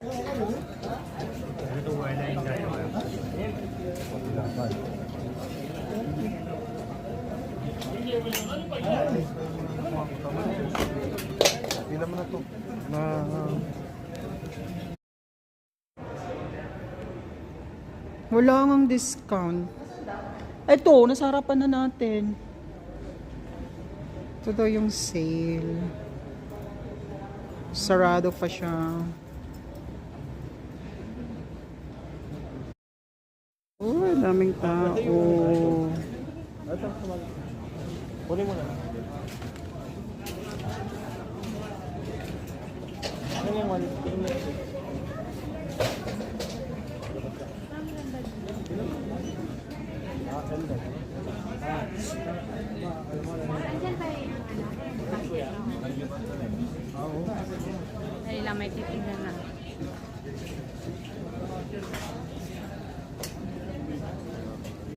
Pila mo na to. Na... Wala ngang discount. Ito, nasa harapan na natin. Ito daw yung sale. Sarado pa siya. Oh, daming tao. Kunin mo na. Ano yung one? Dali lang may titignan na.